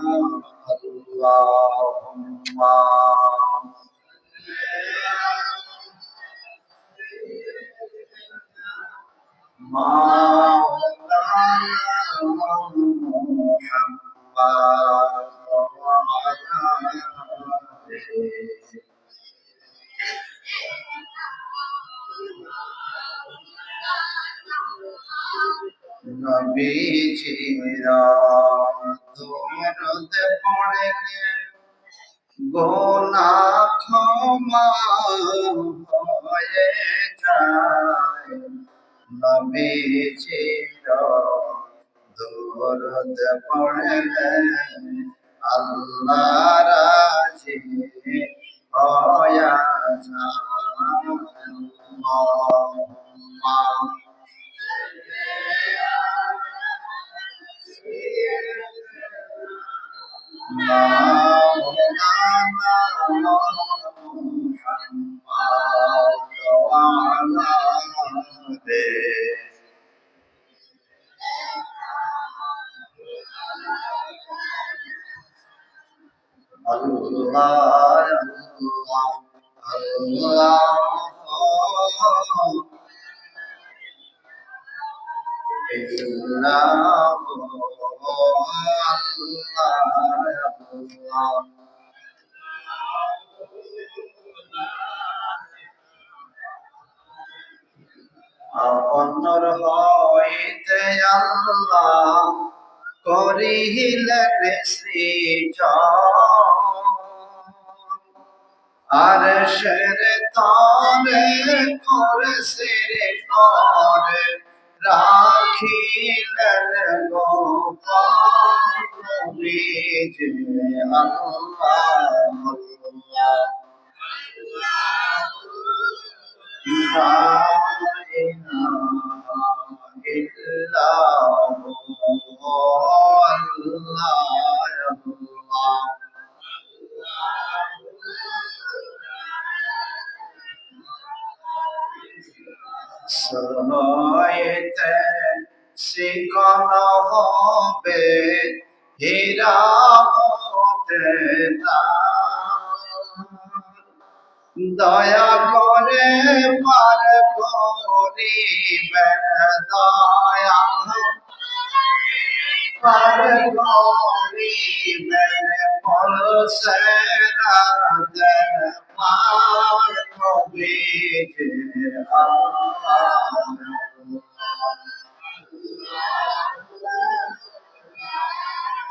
اللهم مولانا নবীজিরা দরদ পড়লে গোনা ক্ষমা হয়ে যায় নবীজিরা পড়লে আল্লাহ রাজি হয়া যায় Allah, আপনর হইতে আল্লাহ করিলেন সৃজন। আর শের তরে করে সেরে করে রাখিলেন গোপাল আল্লাহ। সহায়তে শিকন হবে। হীরা দয়া করে পার করিবেন দয়া। পার করিবেন পলসে